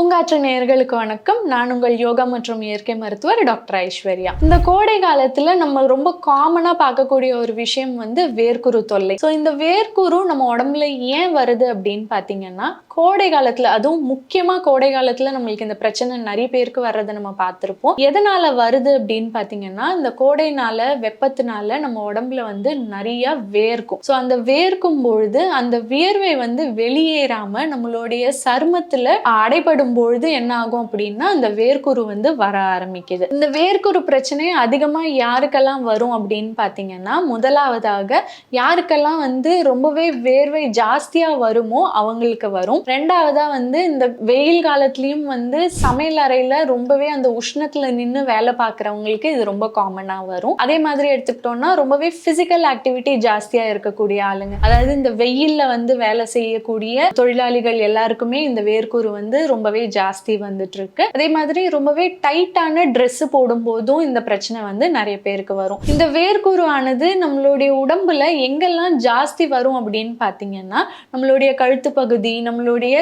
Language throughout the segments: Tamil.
பூங்காற்று நேயர்களுக்கு வணக்கம். நான் உங்கள் யோகா மற்றும் இயற்கை மருத்துவர் டாக்டர் ஐஸ்வர்யா. இந்த கோடை காலத்துல நம்ம ரொம்ப காமனா பார்க்கக்கூடிய ஒரு விஷயம் வந்து வேர்க்குரு தொல்லை. ஸோ இந்த வேர்க்குரு நம்ம உடம்புல ஏன் வருது அப்படின்னு பார்த்தீங்கன்னா கோடை காலத்துல அதுவும் முக்கியமா கோடை காலத்துல நம்மளுக்கு இந்த பிரச்சனை நிறைய பேருக்கு வர்றதை நம்ம பார்த்துருப்போம். எதனால வருது அப்படின்னு பார்த்தீங்கன்னா இந்த கோடைனால வெப்பத்தினால நம்ம உடம்புல வந்து நிறைய வேர்க்கும். ஸோ அந்த வேர்க்கும் பொழுது அந்த வியர்வை வந்து வெளியேறாம நம்மளுடைய சருமத்துல அடைபடும் பொழுது என்ன ஆகும் அப்படின்னா அந்த வேர்க்குரு வந்து வர ஆரம்பிக்குது. இந்த வேர்க்குரு பிரச்சனை அதிகமா யாருக்கெல்லாம் வரும் அப்படின்னு பார்த்தீங்கன்னா முதலாவதாக யாருக்கெல்லாம் வந்து ரொம்பவே வேர்வை ஜாஸ்தியா வருமோ அவங்களுக்கு வரும். ரெண்டாவதா வந்து இந்த வெயில் காலத்துலயும் வந்து சமையல் அறையில ரொம்பவே அந்த உஷ்ணத்துல நின்று வேலை பார்க்குறவங்களுக்கு இது ரொம்ப காமனா வரும். அதே மாதிரி எடுத்துக்கிட்டோம்னா ரொம்பவே பிசிக்கல் ஆக்டிவிட்டி ஜாஸ்தியா இருக்கக்கூடிய ஆளுங்க. அதாவது இந்த வெயில்ல வந்து வேலை செய்யக்கூடிய தொழிலாளிகள் எல்லாருக்குமே இந்த வேர்க்குரு வந்து ரொம்பவே ஜாஸ்தி வந்துட்டு இருக்கு. அதே மாதிரி ரொம்பவே டைட்டான ட்ரெஸ் போடும்போதும் இந்த பிரச்சனை வந்து நிறைய பேருக்கு வரும். இந்த வேர்க்குருவானது நம்மளுடைய உடம்புல எங்கெல்லாம் ஜாஸ்தி வரும் அப்படின்னு பார்த்தீங்கன்னா நம்மளுடைய கழுத்து பகுதி நம்மளுடைய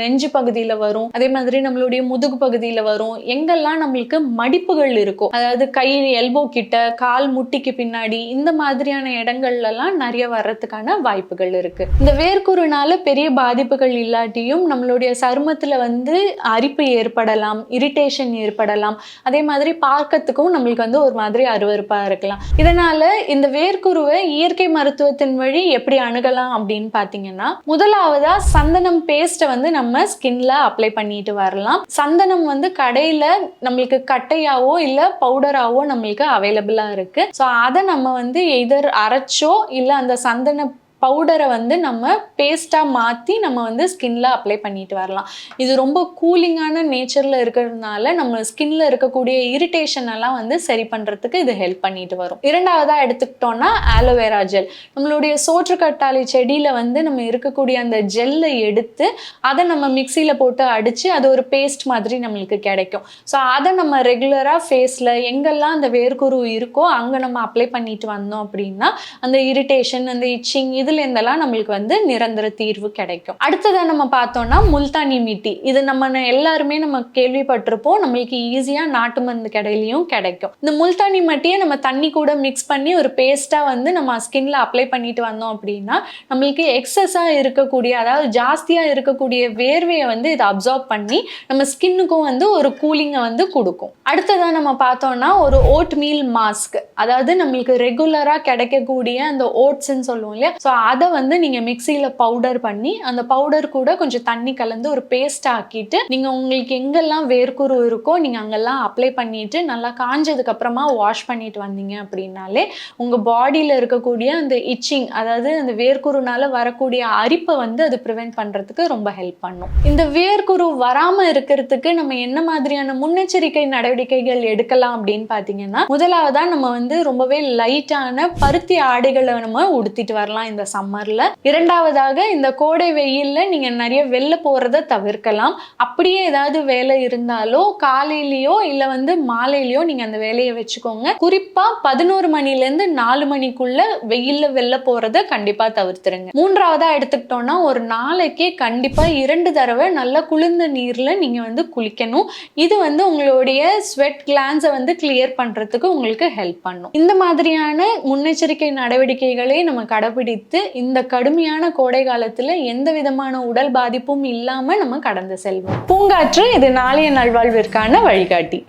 நெஞ்சு பகுதியில் வரும். அதே மாதிரி நம்மளுடைய முதுகு பகுதியில் வரும். எங்கெல்லாம் நம்மளுக்கு மடிப்புகள் இருக்கும் அதாவது கை எல்போ கிட்ட கால் முட்டிக்கு பின்னாடி இந்த மாதிரியான இடங்கள்லாம் நிறைய வர்றதுக்கான வாய்ப்புகள் இருக்கு. இந்த வேர்க்குருனால பெரிய பாதிப்புகள் இல்லாட்டியும் நம்மளுடைய சருமத்தில் வந்து அரிப்பு ஏற்படலாம். இரிட்டேஷன் ஏற்படலாம். அதே மாதிரி பார்க்கறதுக்கும் நம்மளுக்கு வந்து ஒரு மாதிரி அருவறுப்பாக இருக்கலாம். இதனால இந்த வேர்க்குருவை இயற்கை மருத்துவத்தின் வழி எப்படி அணுகலாம் அப்படின்னு பார்த்தீங்கன்னா முதலாவதா சந்தனம் பேஸ்ட்டை வந்து நம்ம ஸ்கின்ல அப்ளை பண்ணிட்டு வரலாம். சந்தனம் வந்து கடையில நம்மளுக்கு கட்டையாவோ இல்லை பவுடராவோ நம்மளுக்கு அவைலபிளாக இருக்கு. ஸோ அதை நம்ம வந்து எதர் அரைச்சோ இல்லை அந்த சந்தன பவுடரை வந்து நம்ம பேஸ்ட்டாக மாற்றி நம்ம வந்து ஸ்கின்ல அப்ளை பண்ணிட்டு வரலாம். இது ரொம்ப கூலிங்கான நேச்சரில் இருக்கிறதுனால நம்ம ஸ்கின்ல இருக்கக்கூடிய இரிட்டேஷன் எல்லாம் வந்து சரி பண்ணுறதுக்கு இது ஹெல்ப் பண்ணிட்டு வரும். இரண்டாவதாக எடுத்துக்கிட்டோம்னா ஆலோவேரா ஜெல் நம்மளுடைய சோற்றுக்கட்டாளி செடியில் வந்து நம்ம இருக்கக்கூடிய அந்த ஜெல்லை எடுத்து அதை நம்ம மிக்சியில் போட்டு அடித்து அது ஒரு பேஸ்ட் மாதிரி நம்மளுக்கு கிடைக்கும். ஸோ அதை நம்ம ரெகுலராக ஃபேஸில் எங்கெல்லாம் அந்த வேர்க்குரு இருக்கோ அங்கே நம்ம அப்ளை பண்ணிட்டு வந்தோம் அப்படின்னா அந்த இரிட்டேஷன் அந்த இச்சிங் இது இருந்தெல்லாம் நம்மளுக்கு வந்து நிரந்தர தீர்வு கிடைக்கும்? அடுத்ததா நம்ம பார்த்தோம்னா முல்தானி மிட்டி. இது நம்ம எல்லாருமே நம்ம கேள்விப்பட்டிருப்போம். நம்மளுக்கு ஈஸியா நாட்டு மருந்து கடையிலையும் கிடைக்கும். இந்த முல்தானி மட்டியை நம்ம தண்ணி கூட மிக்ஸ் பண்ணி ஒரு பேஸ்டா வந்து நம்ம ஸ்கின்ல அப்ளை பண்ணிட்டு வந்தோம் அப்படின்னா நம்மளுக்கு எக்ஸஸா இருக்கக்கூடிய அதாவது ஜாஸ்தியா இருக்கக்கூடிய வேர்வையை வந்து இதை அப்சார்ப் பண்ணி நம்ம ஸ்கின்னுக்கும் வந்து ஒரு கூலிங்கை வந்து கொடுக்கும். அடுத்ததா நம்ம பார்த்தோம்னா ஒரு ஓட் மீல் மாஸ்க் அதாவது நம்மளுக்கு ரெகுலரா கிடைக்கக்கூடிய அந்த ஓட்ஸ்ன்னு சொல்லுவோம் இல்லையா? ஸோ அதை வந்து நீங்க மிக்சியில பவுடர் பண்ணி அந்த பவுடர் கூட கொஞ்சம் தண்ணி கலந்து ஒரு பேஸ்ட் ஆக்கிட்டு நீங்க உங்களுக்கு எங்கெல்லாம் வேர்க்குரு இருக்கோ நீங்க அங்கெல்லாம் அப்ளை பண்ணிட்டு நல்லா காஞ்சதுக்கு அப்புறமா வாஷ் பண்ணிட்டு வந்தீங்க அப்படின்னாலே உங்க பாடியில இருக்கக்கூடிய அந்த இச்சிங் அதாவது அந்த வேர்க்குருனால வரக்கூடிய அரிப்பை வந்து அது ப்ரிவென்ட் பண்றதுக்கு ரொம்ப ஹெல்ப் பண்ணும். இந்த வேர்க்குரு வராம இருக்கிறதுக்கு நம்ம என்ன மாதிரியான முன்னெச்சரிக்கை நடவடிக்கைகள் எடுக்கலாம் அப்படின்னு பார்த்தீங்கன்னா முதலாவதா நம்ம வந்து ரொம்பவே லைட்டான பருத்தி ஆடைகளை நம்ம உடுத்திட்டு வரலாம் இந்த சம்மர்ல இரண்டாவதாக இந்த கோடை வெயில்ல நீங்க நிறைய வெளில போறத தவிர்க்கலாம். அப்படியே ஏதாவது வேலை இருந்தாலோ காலையிலயோ இல்ல வந்து மாலையிலயோ நீங்க அந்த வேலையை வச்சுக்கோங்க. குறிப்பா பதினோரு மணில இருந்து நாலு மணிக்குள்ள வெயில்ல வெளில போறத கண்டிப்பா தவிர்த்துருங்க. மூன்றாவதா எடுத்துக்கிட்டோம்னா ஒரு நாளைக்கே கண்டிப்பா இரண்டு தடவை நல்லா குளிர்ந்த நீர்ல நீங்க வந்து குளிக்கணும். இது வந்து உங்களுடைய ஸ்வெட் கிளான்ஸை வந்து கிளியர் பண்றதுக்கு உங்களுக்கு ஹெல்ப் பண்ணும். இந்த மாதிரியான முன்னெச்சரிக்கை நடவடிக்கைகளை நம்ம கடைபிடித்து இந்த கடுமையான கோடை காலத்துல எந்த விதமான உடல் பாதிப்பும் இல்லாம நம்ம கடந்து செல்வோம். பூங்காற்று இது நாளைய நல்வாழ்விற்கான வழிகாட்டி.